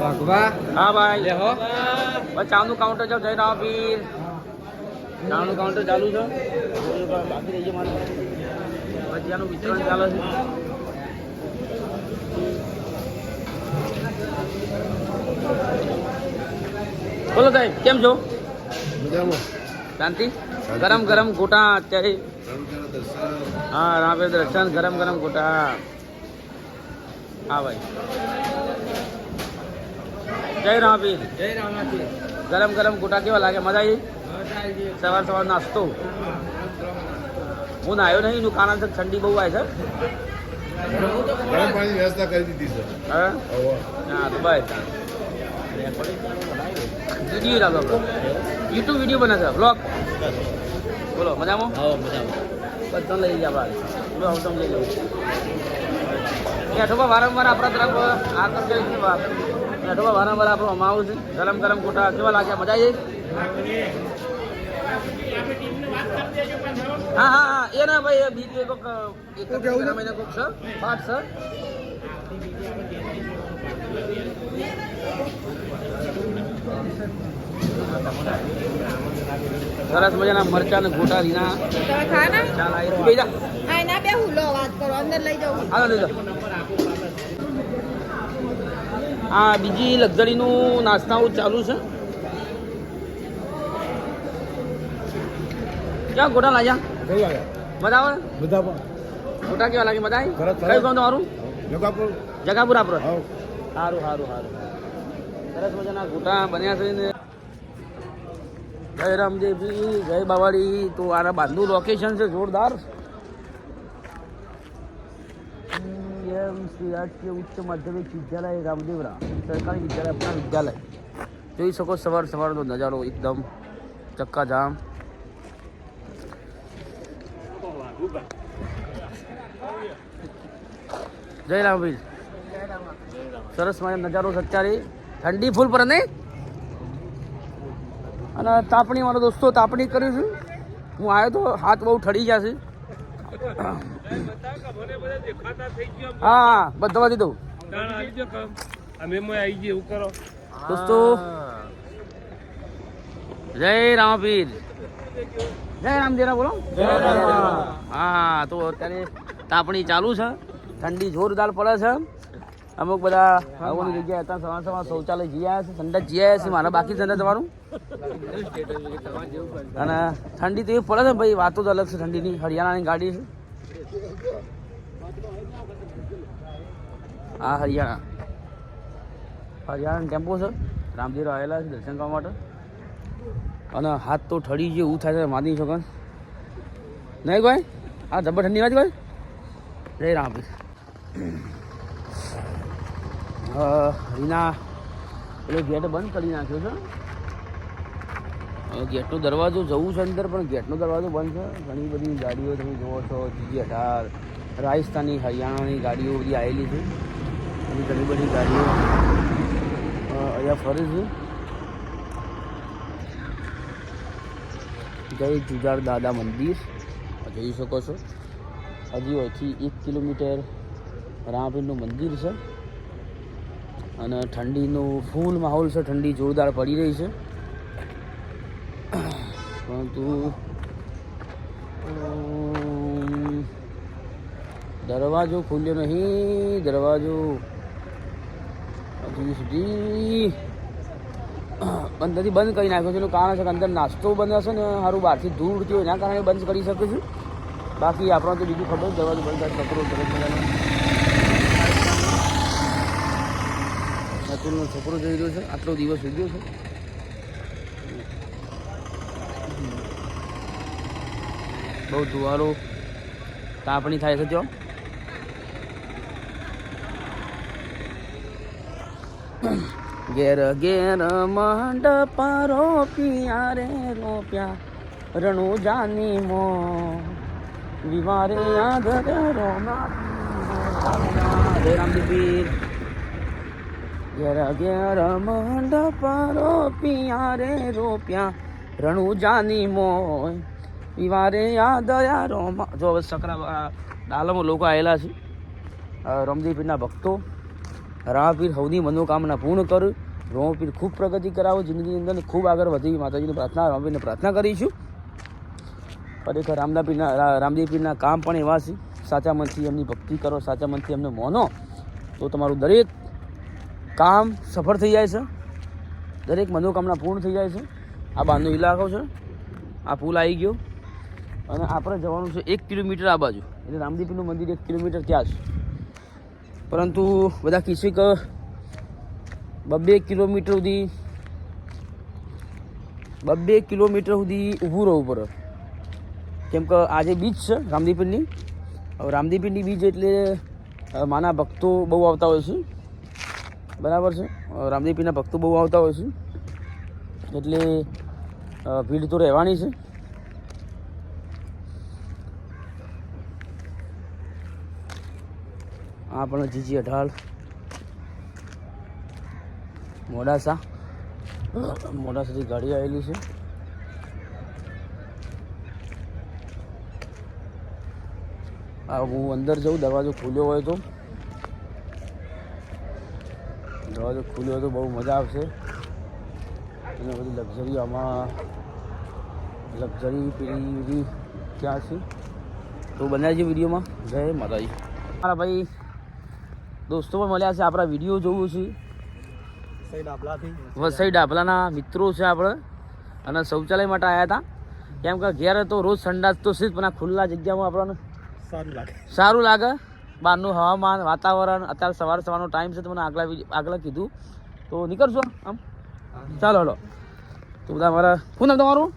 વાઘવા હા ભાઈ. લેહો ચાનું કાઉન્ટર છે જય રામ પીર ચાનું કાઉન્ટર ચાલુ છે. બાકી રહી ગયું આનું વિતરણ ચાલે છે. બોલો સાહેબ કેમ છો? શાંતિ? ગરમ ગરમ ગોટા અત્યારે. હા રામ દર્શન ગરમ ગરમ ગોટા. હા ભાઈ. જય રામાપીર જય રામાપીર ગરમ ગરમ ગોટા કેવા લાગે? મજા આવી? સવાર સવાર નાસ્તો. હું નાયો નહીં એનું કારણ છે ઠંડી બહુ આવે છે. ગરમ પાણી વ્યવસ્થા કરી દીધી છે. હા? હા તો બસ. વીડિયો લાગો યુટ્યુબ વીડિયો બને છે. બ્લોગ બોલો મજામાં? બધા લઈ જા બાર બોલો હું તમને લઈ લઉં. હેઠોમાં વારંવાર આપણા તરફ આ કરશે છે વારંવાર આપણો અમાવું છે ગરમ ગરમ ગોટા કેવા લાગ્યા? મજા આવી હા હા હા. એ ના ભાઈ બીજું કોક એક જ મહિને કોક છે. પાઠ છે. સરસ મજાના મરચા ને ગોટા રીના ચાલ આવી જા. ના બે હું લો વાત કરો. અંદર લઈ જાઉં. હાલો લઈ જાઓ. આ બીજી લક્ઝરીનું નાસ્તાઓ ચાલુ છે. ક્યાં ગોટા લાગ્યા બધા આવે બધા ગોટા કેવા લાગે બધા. કયું ગામ તમારું જગાપુર. જગાપુર આપણો સારું સારું સારું સરસ મજાના ગોટા બન્યા છે ને. જય રામદેવજી જય બાવાડી. તો આના બાંધુ લોકેશન છે જોરદાર. શ્રી રાજકીય ઉચ્ચ માધ્યમિક વિદ્યાલય રામદેવરા, સરકારી વિદ્યાલય આપણા વિદ્યાલય. જોઈ શકો સવાર સવારનો નજારો એકદમ ચક્કાજામ. જય રામવીર. સરસ મારે નજારો અત્યારે. ઠંડી ફૂલ પર નહીં અને તાપણી મારો દોસ્તો, તાપણી કર્યું છે. હું આવ્યો તો હાથ બહુ ઠરી ગયા છે. હા બધા દઉં દોસ્તો. જય રામપીર જય રામદેરા બોલો. હા, તો અત્યારે તાપણી ચાલુ છે. ઠંડી જોરદાર પડે છે. અમુક બધા આવવાની જગ્યાએ હતા, સવાર સવાર શૌચાલય જઈ આવ્યા છે, સંડા જઈ આવ્યા છે, મારા બાકી સંડા તમારું અને ઠંડી તો એવી પડે છે ભાઈ, વાતો તો અલગ છે, ઠંડીની, હરિયાણાની ગાડી છે. આ હરિયાણા. હરિયાણા ટેમ્પો છે. રામદેવ આવેલા છે દર્શન કરવા માટે. અને હાથ તો ઠડી ગયો, એવું થાય છે, માની શકો નહીં ભાઈ? આ જબર ઠંડી નથી ભાઈ? જય રામ રીના પેલો ગેટ બંધ કરી નાખ્યો છે. ગેટનો દરવાજો જવું છે અંદર, પણ ગેટનો દરવાજો બંધ છે. ઘણી બધી ગાડીઓ તમે જુઓ છો જીજી અઢાર રાજસ્થાની, હરિયાણાની ગાડીઓ બધી આવેલી છે. અને ઘણી બધી ગાડીઓ અહીંયા ફરે છે. જય જુજાર દાદા મંદિર. જઈ શકો છો. હજી અહીંથી એક કિલોમીટર રામપીરનું મંદિર છે. અને ઠંડીનું, ફૂલ માહોલ છે, ઠંડી જોરદાર પડી રહી છે. અમ, દરવાજો ખુલ્યો નહીં દરવાજો હજી સુધી બંધ નથી બંધ કરી નાખ્યો છે. એનું કારણ છે કે અંદર નાસ્તો બંધ હશે ને સારું બહારથી ધૂળ હોય એના કારણે બંધ કરી શકું છું બાકી આપણને તો બીજું ખબર દરવાજો બંધ છોકરો છોકરો જઈ રહ્યો છે આટલો દિવસ ઉગ્યો છે. બહુ ધુવાળું તાપણી થાય છે જો. ઘેર ઘેર મંડપા રોપિયા રે રોપ્યા રણુ જાની મો, વિવારે આધર રો જય ઘેર ઘેર મંડપા રોપિયા રે રોપ્યા રણુ જાની મોય વિવારે યાદ યારો જો હવે સકરા ડાલમો લોકો આવેલા છે. રમદીપીરના ભક્તો, રામપીર સૌની મનોકામના પૂર્ણ કર, રોમપીર ખૂબ પ્રગતિ કરાવો, જિંદગીની અંદર ખૂબ આગળ વધી માતાજીની પ્રાર્થના, રામપીરને પ્રાર્થના કરીશું. ખરેખર રામદા પીરના રામદેવ પીરના કામ પણ એવા છે. સાચા મનથી એમની ભક્તિ કરો, સાચા મનથી એમને મોનો, તો તમારું દરેક કામ સફળ થઈ જાય છે. દરેક મનોકામના પૂર્ણ થઈ જાય છે. આ બાંધનો ઇલાકો છે. આ પુલ આવી ગયો. અને આપણે જવાનું છે એક કિલોમીટર આ બાજુ. એટલે રામદેવપીરનું મંદિર એક કિલોમીટર ત્યાં છે પરંતુ બધા કહેશે કે બબ્બે કિલોમીટર સુધી, બબ્બે કિલોમીટર સુધી ઊભું રહેવું પડે. કેમ કે આજે બીચ છે રામદેવપીરની, હવે રામદેવપીરની બીચ એટલે માના ભક્તો બહુ આવતા હોય છે. બરાબર છે? રામદીપીના ભક્તો બહુ આવતા હોય છે. એટલે ભીડ તો રહેવાની છે. આ પણ જીજી અઢાળ મોડાસા. મોડાસાથી ગાડી આવેલી છે. આ હું અંદર જાઉં, દરવાજો ખુલ્યો હોય તો. દરવાજો ખુલ્યો હોય તો બહુ મજા આવશે. અને બધી લક્ઝરી આમાં, લક્ઝરી પેલી બધી ક્યાં છે? તો બનાવજો વિડીયોમાં. જય માતાજી. મારા ભાઈ દોસ્તો પણ મળ્યા છે આપણા વીડિયો જોવું છે. વસઈ ડાભલાના મિત્રો છે આપણે. અને શૌચાલય માટે આવ્યા હતા. કેમ કે ઘેર તો રોજ સંડાસ તો છે પણ આ ખુલ્લા જગ્યામાં આપણને સારું લાગે. સારું લાગે. બહારનું હવામાન વાતાવરણ અત્યારે સવાર સવારનો ટાઈમ છે તો મને આગલા આગલા કીધું. તો નીકળશો આમ? ચાલો હલો. તો બધા મારા શું નામ તમારું?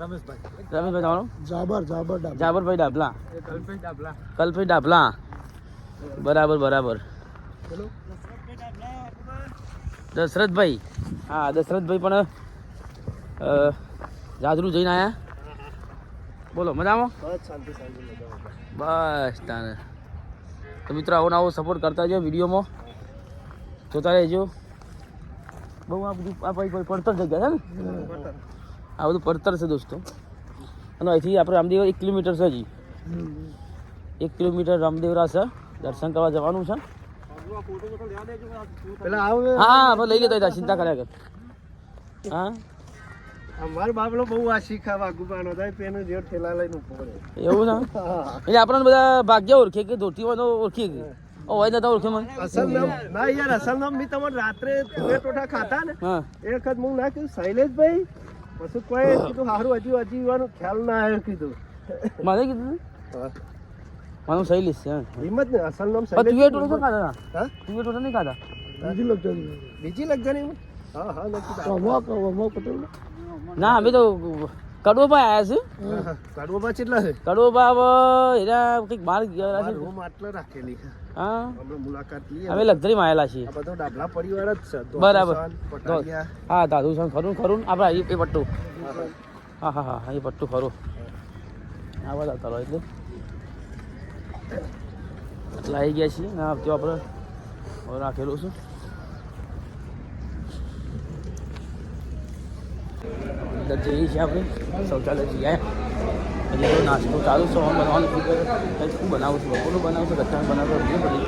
રમેશભાઈ. રમેશભાઈ તમારું? જાબર જાબર જાબરભાઈ ડાબલા. કલ્પી કલ્પેશ ડાબલા. કલ્પેશ ડાબલા. બરાબર બરાબર. દશરથભાઈ. હા દશરથભાઈ પણ જાદરું જઈને આવ્યા બોલો મજામાં? બસ તારે. તાને તો મિત્રો આવો આવો સપોર્ટ કરતા જાઓ વિડીયોમાં. જોતા રહેજો. બહુ આ બધું આ ભાઈ પડતર જગ્યા છે ને? આ બધું પડતર છે દોસ્તો. અને અહીંથી આપણે રામદેવ એક કિલોમીટર છે હજી. એક કિલોમીટર રામદેવરા છે. દર્શન કરવા જવાનું છે. હા લઈ લેતા ચિંતા કર્યા કર. હા? અમારો બહુ આ શીખા વાગુબાનો થાય પેનું જેવો ઠેલા લઈને ઊભો એવું છે? એટલે આપણને બધા ભાગ્ય ઓળખે કે ધોતી હોય તો ઓળખી ઓ હોય નતા ઓળખે મને. અસલ નામ ના યાર અસલ નામ મેં રાત્રે તુવે ટોઠા ખાતા ને એ વખત હું ના કીધું શૈલેષભાઈ પછી કોઈ કીધું સારું હજી હજી વાનું ખ્યાલ ના આવ્યો કીધું. મારે કીધું મારું શૈલીશ છે હિંમત ને અસલ નામ પણ તું એ ટોળો શૈલેષ ખાધા હા? તું એ ટોળો નહીં ખાધા? બીજી લગજાની બીજી લગજાની હા હા નક્કી ના અમે તો કડવો પા આવ્યા છે કાઢવા કેટલા છે? કડવો પા હવે એના કંઈક બહાર ગયા છે. રૂમ આટલા રાખેલી હા? અમે મુલાકાત લઈએ. અમે લક્ઝરીમાં આવેલા છીએ. બધો ડાબલા પરિવાર જ છે. બરાબર. હા દાદુ છે ખરું ખરું આપણે એ એ પટ્ટું. હા હા. હા એ પટ્ટું ખરું. આ બધા કરો એટલે. એટલે આવી ગયા છીએ. ના આપતો આપણે રાખેલું છે. જઈએ છીએ આપણે. શૌચાલય જઈએ. એટલે તો નાસ્તો ચાલુ છે હવે બનાવવાનું શું બનાવું છું. બપોરનું બનાવું છું ગઠ્ઠા બનાવું છું, બધી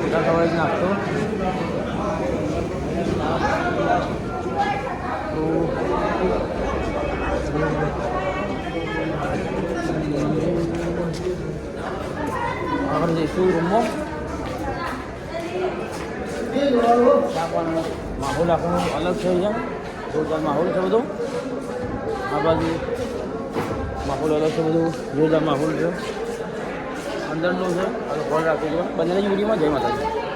મોટા ખવાય નાસ્તો આપણે જઈશું રૂમમાં ત્યાં પણ માહોલ આપણો અલગ છે અહીંયા. જોરદાર માહોલ છે બધો. આ બાજુ માહોલ અલગ છે બધું. જોરદાર માહોલ છે. અંદરનો છે. આ હોલ રાખેલો બંનેની વિડીયોમાં જય માતાજી.